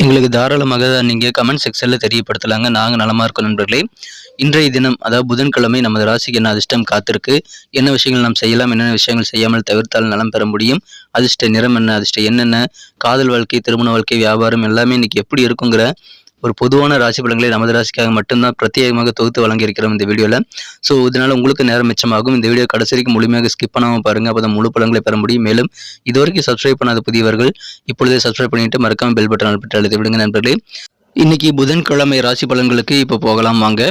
எங்களுக்கு தாராளமாக நீங்கள் கமெண்ட் செக்ஷனில் தெரியப்படுத்தலாங்க. நாங்கள் நலமாக இருக்கோம் நண்பர்களே. இன்றைய தினம் அதாவது புதன்கிழமை நமது ராசிக்கு என்ன அதிர்ஷ்டம் காத்திருக்கு? என்ன விஷயங்கள் நாம் செய்யலாம்? என்னென்ன விஷயங்கள் செய்யாமல் தவிர்த்தால் நலம் பெற முடியும்? அதிர்ஷ்ட நிறம் என்ன? அதிர்ஷ்ட என்னென்ன காதல் வாழ்க்கை திருமண வாழ்க்கை வியாபாரம் எல்லாமே இன்னைக்கு எப்படி இருக்குங்கிற ஒரு பொதுவான ராசி பலன்களை நமது ராசிக்காக மட்டும்தான் பிரத்யேகமாக தொகுத்து வழங்கியிருக்கிறோம் இந்த வீடியோவில் ஸோ இதனால் உங்களுக்கு நேரம் மிச்சமாகும். இந்த வீடியோ கடைசி வரைக்கும் முழுமையாக ஸ்கிப் பண்ணாமல் பாருங்கள் அப்போ முழு பலன்களை பெற முடியும். மேலும் இதுவரைக்கும் சப்ஸ்கிரைப் பண்ணாத புதியவர்கள் இப்பொழுதே சப்ஸ்கிரைப் பண்ணிட்டு மறக்காமல் பெல் பட்டன் அழுப்பிட்டு அழுத்தி விடுங்க நண்பர்களே. இன்னைக்கு புதன்கிழமை ராசி பலன்களுக்கு இப்போ போகலாம். வாங்க.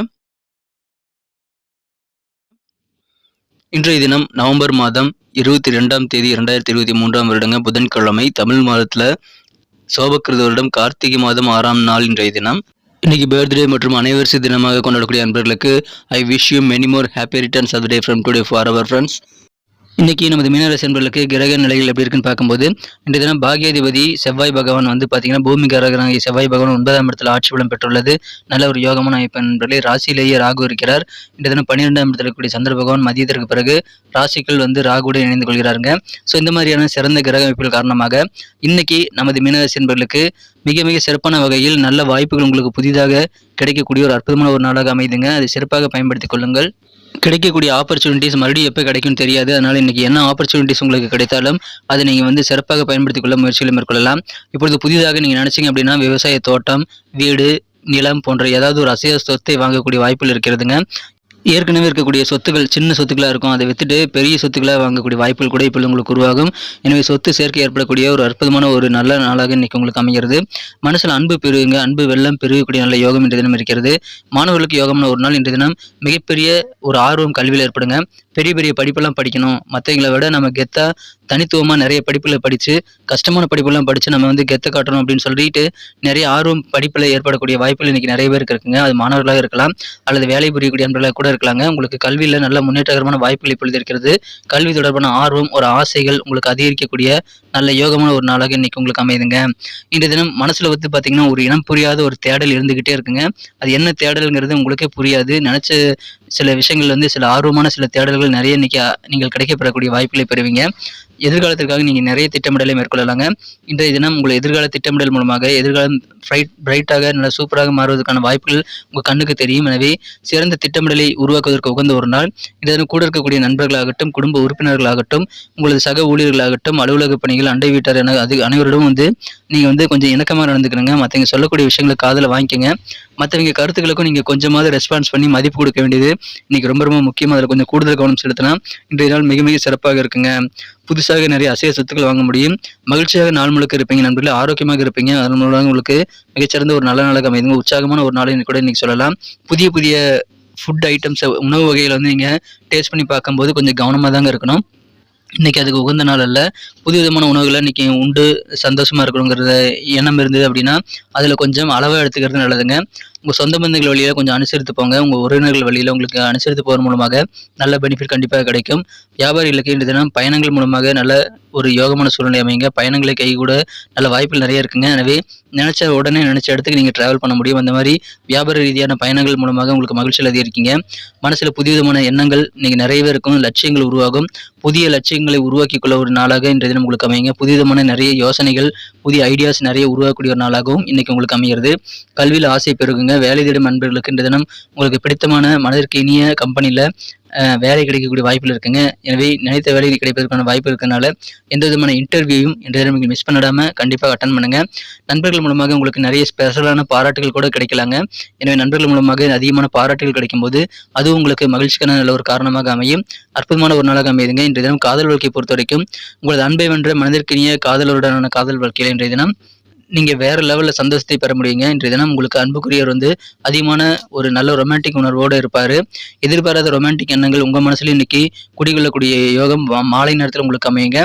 இன்றைய தினம் நவம்பர் மாதம் இருபத்தி ரெண்டாம் தேதி இரண்டாயிரத்தி இருபத்தி மூன்றாம் வருடங்க புதன்கிழமை. தமிழ் மாதத்துல சோபக்கிருத வருடம் கார்த்திகை மாதம் ஆறாம் நாள் இன்றைய தினம். இன்னைக்கு பர்த்டே மற்றும் அனைவரிசை தினமாக கொண்டாடக்கூடிய அன்பர்களுக்கு I wish you many more happy returns of day from today for our friends இன்றைக்கி நமது மீனராசி கிரக நிலைகள் எப்படி இருக்குன்னு பார்க்கும்போது இன்றைய தினம் பாகியாதிபதி செவ்வாய் பகவான் வந்து பார்த்தீங்கன்னா பூமி கரகராகிய செவ்வாய் பகவான் ஒன்பதாம் இடத்துல ஆட்சி பலம் பெற்றுள்ளது. நல்ல ஒரு யோகமான அமைப்பு நண்பர்களே ராசியிலேயே ராகு இருக்கிறார். இன்றைய தினம் பன்னிரெண்டாம் இடத்துல இருக்கக்கூடிய சந்திர பகவான் மதியத்திற்கு பிறகு ராசிக்கள் வந்து ராகுடன் இணைந்து கொள்கிறாருங்க. ஸோ இந்த மாதிரியான சிறந்த கிரக அமைப்புகள் காரணமாக இன்னைக்கு நமது மீனராசி மிக மிக சிறப்பான வகையில் நல்ல வாய்ப்புகள் உங்களுக்கு புதிதாக கிடைக்கக்கூடிய ஒரு அற்புதமான ஒரு நாளாக அமைதுங்க. அதை சிறப்பாக பயன்படுத்திக் கொள்ளுங்கள். கிடைக்கக்கூடிய ஆப்பர்ச்சுனிட்டிஸ் மறுபடியும் எப்போ கிடைக்கும்னு தெரியாது. அதனால் இன்றைக்கி என்ன ஆப்பர்ச்சுனிட்டிஸ் உங்களுக்கு கிடைத்தாலும் அதை நீங்கள் வந்து சிறப்பாக பயன்படுத்திக் கொள்ள முயற்சிகளை மேற்கொள்ளலாம். இப்பொழுது புதிதாக நீங்கள் நினச்சிங்க அப்படின்னா விவசாய தோட்டம் வீடு நிலம் போன்ற ஏதாவது ஒரு அசைய சொத்தை வாங்கக்கூடிய வாய்ப்புகள் இருக்கிறதுங்க. ஏற்கனவே இருக்கக்கூடிய சொத்துக்கள் சின்ன சொத்துக்களாக இருக்கும். அதை வித்துட்டு பெரிய சொத்துக்களாக வாங்கக்கூடிய வாய்ப்புகள் கூட இப்போ உங்களுக்கு உருவாகும். எனவே சொத்து சேர்க்கை ஏற்படக்கூடிய ஒரு அற்புதமான ஒரு நல்ல நாளாக இன்னைக்கு உங்களுக்கு அமைகிறது. மனசில் அன்பு பெருகுங்க அன்பு வெள்ளம் பெருகக்கூடிய நல்ல யோகம் இன்றைய தினம் இருக்கிறது. மாணவர்களுக்கு யோகம்னு ஒரு நாள் இன்றைய தினம். மிகப்பெரிய ஒரு ஆர்வம் கல்வியில் ஏற்படுங்க. பெரிய பெரிய படிப்பெல்லாம் படிக்கணும். மற்றவங்களை விட நம்ம கெத்தாக தனித்துவமாக நிறைய படிப்புகளை படித்து கஷ்டமான படிப்பெல்லாம் படித்து நம்ம வந்து கெத்த காட்டணும் அப்படின்னு சொல்லிட்டு நிறைய ஆர்வம் படிப்பில் ஏற்படக்கூடிய வாய்ப்புகள் இன்றைக்கி நிறைய பேருக்கு இருக்குங்க. அது மாணவர்களாக இருக்கலாம் அல்லது வேலை புரியக்கூடிய அன்பர்களாக கூட இருக்கலாங்க. உங்களுக்கு கல்வியில் நல்ல முன்னேற்றகரமான வாய்ப்புகள் இப்பொழுது இருக்கிறது கல்வி தொடர்பான ஆர்வம் ஒரு ஆசைகள் உங்களுக்கு அதிகரிக்கக்கூடிய நல்ல யோகமான ஒரு நாளாக இன்னைக்கு உங்களுக்கு அமையுதுங்க. இந்த தினம் மனசில் வந்து பார்த்தீங்கன்னா ஒரு இனம் புரியாத ஒரு தேடல் இருந்துக்கிட்டே இருக்குங்க. அது என்ன தேடல்ங்கிறது உங்களுக்கே புரியாது. நினச்ச சில விஷயங்கள் வந்து சில ஆர்வமான சில தேடல்கள் நிறைய இன்னைக்கு நீங்கள் கிடைக்கப்பெறக்கூடிய வாய்ப்புகளை பெறுவீங்க. எதிர்காலத்திற்காக நீங்கள் நிறைய திட்டமிடலை மேற்கொள்ளலாங்க. இன்றைய தினம் உங்கள் எதிர்கால திட்டமிடல் மூலமாக எதிர்காலம் ஃப்ரைட் பிரைட்டாக நல்ல சூப்பராக மாறுவதற்கான வாய்ப்புகள் உங்கள் கண்ணுக்கு தெரியும். எனவே சிறந்த திட்டமிடலை உருவாக்குவதற்கு உகந்த ஒரு நாள். இந்த தினம் கூட இருக்கக்கூடிய நண்பர்களாகட்டும் குடும்ப உறுப்பினர்களாகட்டும் உங்களது சக ஊழியர்களாகட்டும் அலுவலக பணிகள் அண்டை வீட்டார் என அது அனைவரிடம் வந்து நீங்கள் வந்து கொஞ்சம் இணக்கமாக நடந்துக்கணுங்க. மற்றவங்க சொல்லக்கூடிய விஷயங்களை காதில் வாங்கிக்கோங்க. மற்றவங்க கருத்துக்களுக்கும் நீங்கள் கொஞ்சமாவது ரெஸ்பான்ஸ் பண்ணி மதிப்பு கொடுக்க வேண்டியது இன்னைக்கு ரொம்ப ரொம்ப முக்கியமாக அதில் கொஞ்சம் கூடுதல் கவனம் செலுத்தினா இன்றைய நாள் மிக மிக சிறப்பாக இருக்குங்க. புதுசாக நிறைய அசைய சொத்துக்கள் வாங்க முடியும். மகிழ்ச்சியாக நாள் முழுக்க இருப்பீங்க நண்பர்களே ஆரோக்கியமாக இருப்பீங்க. அதன் மூலமாக உங்களுக்கு மிகச்சிறந்த ஒரு நல்ல நாளாக அமைதுங்க உற்சாகமான ஒரு நாளை கூட இன்னைக்கு சொல்லலாம். புதிய புதிய ஃபுட் ஐட்டம்ஸை உணவு வகையில் வந்து நீங்கள் டேஸ்ட் பண்ணி பார்க்கும்போது கொஞ்சம் கவனமாக தாங்க இருக்கணும். இன்றைக்கி அதுக்கு உகந்த நாள் அல்ல. புது விதமான உணவுகளை இன்றைக்கி உண்டு சந்தோஷமாக இருக்கணுங்கிறத எண்ணம் இருந்தது அப்படின்னா அதில் கொஞ்சம் அளவாக எடுத்துக்கிறது நல்லதுங்க. உங்கள் சொந்த பந்தங்கள் வழியில் கொஞ்சம் அனுசரித்து போங்க. உங்கள் உறவினர்கள் வழியில் உங்களுக்கு அனுசரித்து போகிற மூலமாக நல்ல பெனிஃபிட் கண்டிப்பாக கிடைக்கும். வியாபாரிகளுக்கு இன்று தினம் பயணங்கள் மூலமாக நல்ல ஒரு யோகமான சூழ்நிலை அமைங்க பயணங்களை கை கூட நல்ல வாய்ப்புகள் நிறைய இருக்குங்க. எனவே நினச்ச உடனே நினச்ச இடத்துக்கு நீங்கள் ட்ராவல் பண்ண முடியும். அந்த மாதிரி வியாபார ரீதியான பயணங்கள் மூலமாக உங்களுக்கு மகிழ்ச்சியில் அதிகரிக்கீங்க மனசில் புதிய விதமான எண்ணங்கள் நீங்கள் நிறையவே இருக்கும். லட்சியங்கள் உருவாகும். புதிய லட்சியங்களை உருவாக்கி கொள்ள ஒரு நாளாக இன்றைய தினம் உங்களுக்கு அமைங்க புதிய விதமான நிறைய யோசனைகள் புதிய ஐடியாஸ் நிறைய உருவாக்கக்கூடிய ஒரு நாளாகவும் இன்றைக்கி உங்களுக்கு அமைகிறது. கல்வியில் ஆசை பெருகுங்க. வேலை தேடும் நண்பர்களுக்கு இந்த தினம் உங்களுக்கு பிடித்தமான மனதிற்கு இனிய கம்பெனியில் வேலை கிடைக்கக்கூடிய வாய்ப்புகள் இருக்குங்க. எனவே நினைத்த வேலை கிடைப்பதற்கான வாய்ப்பு இருக்கிறதுனால எந்த விதமான இன்டர்வியூயும் இன்றைய தினம் நீங்கள் மிஸ் பண்ணிடாமல் கண்டிப்பாக அட்டன் பண்ணுங்க. நண்பர்கள் மூலமாக உங்களுக்கு நிறைய ஸ்பெஷலான பாராட்டுகள் கூட கிடைக்கலாங்க. எனவே நண்பர்கள் மூலமாக அதிகமான பாராட்டுகள் கிடைக்கும்போது அது உங்களுக்கு மகிழ்ச்சிக்கான நல்ல ஒரு காரணமாக அமையும். அற்புதமான ஒரு நாளாக அமையுதுங்க. இன்றைய தினம் காதல் வாழ்க்கையை பொறுத்த வரைக்கும் உங்களது அன்பை வென்ற மனதிற்கினிய காதலருடனான காதல் வாழ்க்கையில் இன்றைய தினம் நீங்கள் வேறு லெவலில் சந்தோஷத்தை பெற முடியுங்க. இன்றைய தினம் உங்களுக்கு அன்புக்குரியவர் வந்து அதிகமான ஒரு நல்ல ரொமான்டிக் உணர்வோடு இருப்பார். எதிர்பாராத ரொமான்டிக் எண்ணங்கள் உங்கள் மனசுல இன்னைக்கு குடிகொள்ளக்கூடிய யோகம் மாலை நேரத்தில் உங்களுக்கு அமையுங்க.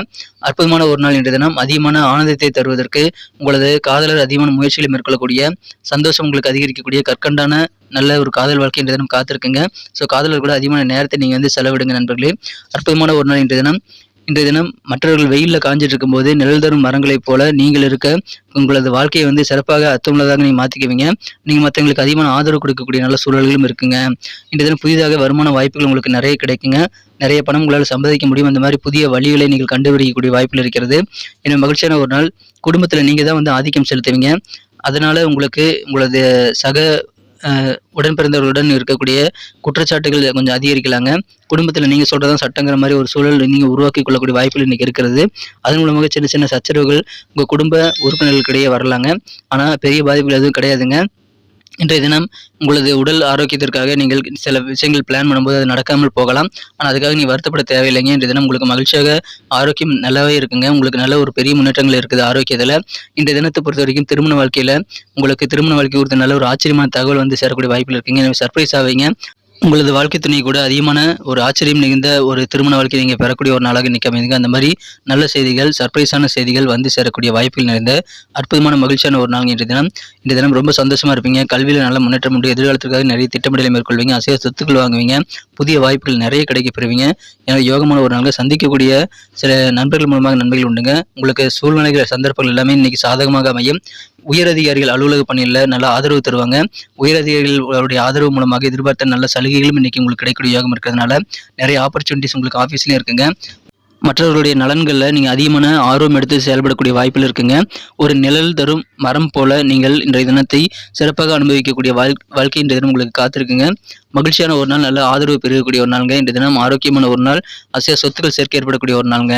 அற்புதமான ஒரு நாள் இன்றைய தினம். அதிகமான ஆனந்தத்தை தருவதற்கு உங்களது காதலர் அதிகமான முயற்சிகளை மேற்கொள்ளக்கூடிய சந்தோஷம் உங்களுக்கு அதிகரிக்கக்கூடிய கற்கண்டான நல்ல ஒரு காதல் வாழ்க்கை இன்றைய தினம் காத்திருக்குங்க. ஸோ காதலர் கூட அதிகமான நேரத்தை நீங்கள் வந்து செலவிடுங்க நண்பர்களே. அற்புதமான ஒரு நாள் இன்றைய தினம். இன்றைய தினம் மற்றவர்கள் வெயிலில் காஞ்சிட்டு இருக்கும்போது நிழல் தரும் மரங்களைப் போல நீங்கள் இருக்க உங்களது வாழ்க்கையை வந்து சிறப்பாக அர்த்தமுள்ளதாக நீங்கள் மாற்றிக்குவீங்க நீங்கள் மற்றவங்களுக்கு அதிகமான ஆதரவு கொடுக்கக்கூடிய நல்ல சூழல்களும் இருக்குங்க. இன்றைய தினம் புதிதாக வருமான வாய்ப்புகள் உங்களுக்கு நிறைய கிடைக்குங்க. நிறைய பணம் உங்களால் சம்பாதிக்க முடியும். அந்த மாதிரி புதிய வழிகளை நீங்கள் கண்டுபிடிக்கக்கூடிய வாய்ப்பில் இருக்கிறது. என்ன மகிழ்ச்சியான ஒரு நாள். குடும்பத்தில் நீங்கள் தான் வந்து ஆதிக்கம் செலுத்துவீங்க. அதனால உங்களுக்கு உங்களது சக உடன் பிறந்தவர்களுடன் இருக்கக்கூடிய குற்றச்சாட்டுகள் கொஞ்சம் அதிகரிக்கலாங்க. குடும்பத்தில் நீங்கள் சொல்கிறதான் சட்டங்கிற மாதிரி ஒரு சூழல் நீங்கள் உருவாக்கி கொள்ளக்கூடிய வாய்ப்புகள் இன்றைக்கி இருக்கிறது. அதன் மூலமாக சின்ன சின்ன சச்சரவுகள் உங்கள் குடும்ப உறுப்பினர்களுக்கிடையே வரலாங்க. ஆனால் பெரிய பாதிப்புகள் எதுவும் கிடையாதுங்க. இன்றைய தினம் உங்களது உடல் ஆரோக்கியத்திற்காக நீங்கள் சில விஷயங்கள் பிளான் பண்ணும்போது அது நடக்காமல் போகலாம். ஆனால் அதுக்காக நீ வருத்தப்பட தேவையில்லைங்க. இன்றைய தினம் உங்களுக்கு மகிழ்ச்சியாக ஆரோக்கியம் நல்லாவே இருக்குங்க. உங்களுக்கு நல்ல ஒரு பெரிய முன்னேற்றங்கள் இருக்குது ஆரோக்கியத்தில். இன்றைய தினத்தை பொறுத்த வரைக்கும் திருமண வாழ்க்கையில் உங்களுக்கு திருமண வாழ்க்கை குறித்த நல்ல ஒரு ஆச்சரியமான தகவல் வந்து சேரக்கூடிய வாய்ப்பில் இருக்குங்க. எனவே சர்ப்ரைஸ் ஆவீங்க. உங்களது வாழ்க்கை துணை கூட அதிகமான ஒரு ஆச்சரியம் நிகழ்ந்த ஒரு திருமண வாழ்க்கை நீங்கள் பெறக்கூடிய ஒரு நாளாக நிற்க அமைதுங்க அந்த மாதிரி நல்ல செய்திகள் சர்ப்ரைஸான செய்திகள் வந்து சேரக்கூடிய வாய்ப்புகள் நிறைந்த அற்புதமான மகிழ்ச்சியான ஒரு நாள் இன்றைய தினம். இன்றைய தினம் ரொம்ப சந்தோஷமாக இருப்பீங்க. கல்வியில் நல்ல முன்னேற்றம் உண்டு. எதிர்காலத்திற்காக நிறைய திட்டமிடலை மேற்கொள்வீங்க. அசைய சொத்துக்கள் வாங்குவீங்க. புதிய வாய்ப்புகள் நிறைய கிடைக்க பெறுவீங்க. எனவே யோகமான ஒரு நாளில் சந்திக்கக்கூடிய சில நண்பர்கள் மூலமாக நன்மைகள் உண்டுங்க. உங்களுக்கு சூழ்நிலைகள் சந்தர்ப்பங்கள் எல்லாமே இன்னைக்கு சாதகமாக அமையும். உயரதிகாரிகள் அலுவலக பணியில் நல்ல ஆதரவு தருவாங்க. உயரதிகாரிகளுடைய ஆதரவு மூலமாக எதிர்பார்த்த நல்ல சலுகைகளும் இன்னைக்கு உங்களுக்கு கிடைக்கக்கூடிய யோகம் இருக்கிறதுனால நிறைய ஆப்பர்ச்சுனிட்டிஸ் உங்களுக்கு ஆஃபீஸ்லேயும் இருக்குங்க. மற்றவர்களுடைய நலன்களில் நீங்கள் அதிகமான ஆர்வம் எடுத்து செயல்படக்கூடிய வாய்ப்பில் இருக்குங்க. ஒரு நிழல் தரும் மரம் போல நீங்கள் இன்றைய தினத்தை சிறப்பாக அனுபவிக்கக்கூடிய வாழ் வாழ்க்கை இன்றைய தினம் உங்களுக்கு காத்திருக்குங்க. மகிழ்ச்சியான ஒரு நாள் நல்ல ஆதரவு பெறக்கூடிய ஒரு நாளுங்க. இன்றைய தினம் ஆரோக்கியமான ஒரு நாள் அசைய சொத்துக்கள் சேர்க்கை ஏற்படக்கூடிய ஒரு நாளுங்க.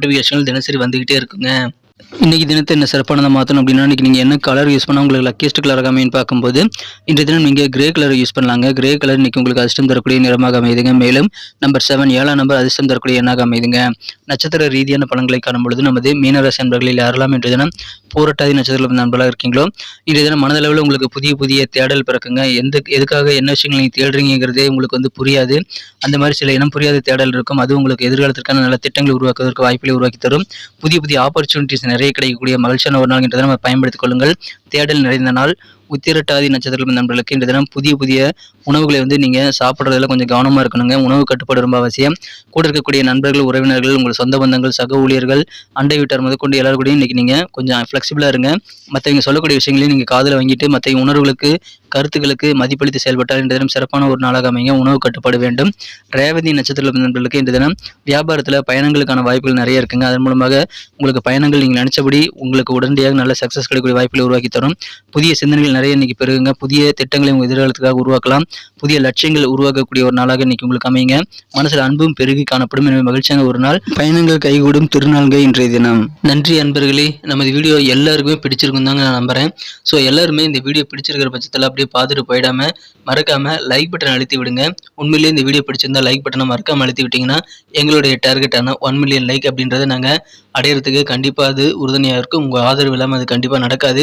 நோட்டிஃபிகேஷன்கள் தினசரி வந்துக்கிட்டே இருக்குங்க. இன்னைக்கு தினத்தை என்ன சிறப்பானதை மாற்றணும் அப்படின்னா இன்றைக்கி நீங்கள் என்ன கலர் யூஸ் பண்ணால் உங்களுக்கு லக்கியஸ்ட் கலர் அமைன்னு பார்க்கும்போது இன்றைய தினம் நீங்கள் கிரே கலர் யூஸ் பண்ணலாங்க. கிரே கலர் இன்னைக்கு உங்களுக்கு அதிர்ஷ்டம் தரக்கூடிய நிறமாக அமைதுங்க மேலும் நம்பர் செவன் ஏழாம் நம்பர் அதிர்ஷ்டம் தரக்கூடிய எண்ணாக அமைதுங்க நட்சத்திர ரீதியான பலன்களை காணும் பொழுது நமது மீனராசி நண்பர்களில் யாரெல்லாம் இன்றைய தினம் போராட்டாதி நட்சத்திர நண்பர்களாக இருக்கீங்களோ இன்றைய தினம் மனதளவில் உங்களுக்கு புதிய புதிய தேடல் பிறக்குங்க. எந்த எதுக்காக என்ன விஷயங்கள் நீங்கள் தேடுறீங்கிறதே உங்களுக்கு வந்து புரியாது. அந்த மாதிரி சில இனம் புரியாத தேடல் இருக்கும். அது உங்களுக்கு எதிர்காலத்திற்கான நல்ல திட்டங்களை உருவாக்குவதற்கு வாய்ப்புகளை உருவாக்கி தரும். புதிய புதிய ஆப்பர்ச்சுனிட்டிஸ் நிறைய கிடைக்கக்கூடிய மகிழ்ச்சியான ஒரு நாள் இன்றைய நம்ம பயன்படுத்திக் கொள்ளுங்கள். தேடல் நிறைந்த நாள் உத்திரட்டாதி நட்சத்திரம் நண்பர்களுக்கு இந்த தினம் புதிய புதிய உணவுகளை வந்து நீங்கள் சாப்பிட்றதுல கொஞ்சம் கவனமாக இருக்கணுங்க. உணவு கட்டுப்பாடு ரொம்ப அவசியம். கூட இருக்கக்கூடிய நண்பர்கள் உறவினர்கள் உங்கள் சொந்த பந்தங்கள் சக ஊழியர்கள் அண்டை வீட்டார் முதற்கொண்டு எல்லாரும் கூடயும் இன்னைக்கு நீங்கள் கொஞ்சம் ஃப்ளெக்சிபிளாக இருங்க. மற்றவங்க சொல்லக்கூடிய விஷயங்களையும் நீங்கள் காதில் வாங்கிட்டு மற்ற உணர்வுகளுக்கு கருத்துக்களுக்கு மதிப்பளித்து செயல்பட்டால் இந்த தினம் சிறப்பான ஒரு நாளாக அமைங்க உணவு கட்டுப்பாடு வேண்டும். ரேவதி நட்சத்திர நண்பர்களுக்கு இந்த தினம் வியாபாரத்தில் பயணங்களுக்கான வாய்ப்புகள் நிறைய இருக்குங்க. அதன் மூலமாக உங்களுக்கு பயணங்கள் நீங்கள் நினைச்சபடி உங்களுக்கு உடனடியாக நல்ல சக்ஸஸ் கிடைக்கக்கூடிய வாய்ப்புகளை உருவாக்கி தரும் புதிய சிந்தனைகள் நிறைய இன்னைக்கு பெருகுங்க. புதிய திட்டங்களை உங்கள் எதிர்காலத்துக்காக உருவாக்கலாம். புதிய லட்சியங்கள் உருவாக்கக்கூடிய ஒரு நாளாக இன்னைக்கு உங்களுக்கு அமைங்க மனசில் அன்பும் பெருகி காணப்படும். எனவே மகிழ்ச்சியான ஒரு நாள். பயணங்கள் கைகூடும். திருநாள்கள் இன்றைய தினம். நன்றி அன்பர்களே. நமது வீடியோ எல்லாருக்குமே பிடிச்சிருக்கும் தாங்க நான் நம்புறேன். ஸோ எல்லாருமே இந்த வீடியோ பிடிச்சிருக்கிற பட்சத்தில் அப்படியே பார்த்துட்டு போயிடாம மறக்காம லைக் பட்டன் அழுத்தி விடுங்க. உண்மையிலேயே இந்த வீடியோ பிடிச்சிருந்தா லைக் பட்டனை மறக்காம அழுத்தி விட்டீங்கன்னா எங்களுடைய டார்கெட்டான ஒன் மில்லியன் லைக் அப்படின்றத நாங்கள் அடையிறதுக்கு கண்டிப்பாக அது உறுதுணையாக இருக்கும். உங்கள் ஆதரவு இல்லாமல் அது கண்டிப்பாக நடக்காது.